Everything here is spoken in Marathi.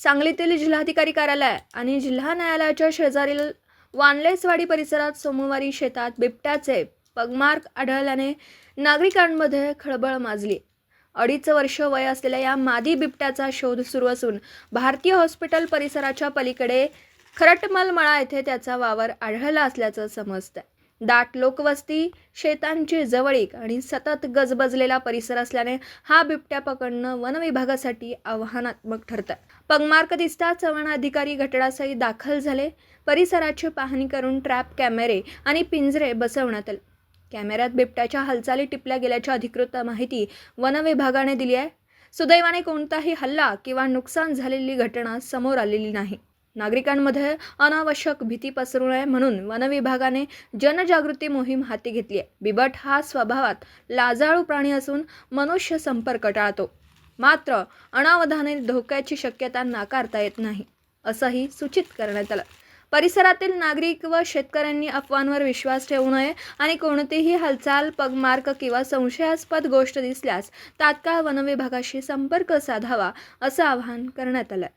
सांगलीतील जिल्हाधिकारी कार्यालय आणि जिल्हा न्यायालयाच्या शेजारील वानलेसवाडी परिसरात सोमवारी शेतात बिबट्याचे पगमार्क आढळल्याने नागरिकांमध्ये खळबळ माजली. अडीच वर्ष वय असलेल्या या मादी बिबट्याचा शोध सुरू असून भारतीय हॉस्पिटल परिसराच्या पलीकडे खरटमल मळा येथे त्याचा वावर आढळला असल्याचं समजतं दाट लोकवस्ती शेतांची जवळीक आणि सतत गजबजलेला परिसर असल्याने हा बिबट्या पकडणं वनविभागासाठी आव्हानात्मक ठरतं. पगमार्क दिसताच वनाधिकारी घटनास्थळी दाखल झाले. परिसराची पाहणी करून ट्रॅप कॅमेरे आणि पिंजरे बसवण्यात आले. कॅमेऱ्यात बिबट्याच्या हालचाली टिपल्या गेल्याची अधिकृत माहिती वनविभागाने दिली आहे. सुदैवाने कोणताही हल्ला किंवा नुकसान झालेली घटना समोर आलेली नाही. नागरिकांमध्ये अनावश्यक भीती पसरू नये म्हणून वनविभागाने जनजागृती मोहीम हाती घेतली आहे. बिबट हा स्वभावात लाजाळू प्राणी असून मनुष्य संपर्क टाळतो. मात्र अनावधाने धोक्याची शक्यता नाकारता येत नाही असंही सूचित करण्यात आलं. परिसरातील नागरिक व शेतकऱ्यांनी अफवांवर विश्वास ठेवू नये आणि कोणतीही हालचाल पगमार्क किंवा संशयास्पद गोष्ट दिसल्यास तात्काळ वनविभागाशी संपर्क साधावा असं आवाहन करण्यात आलं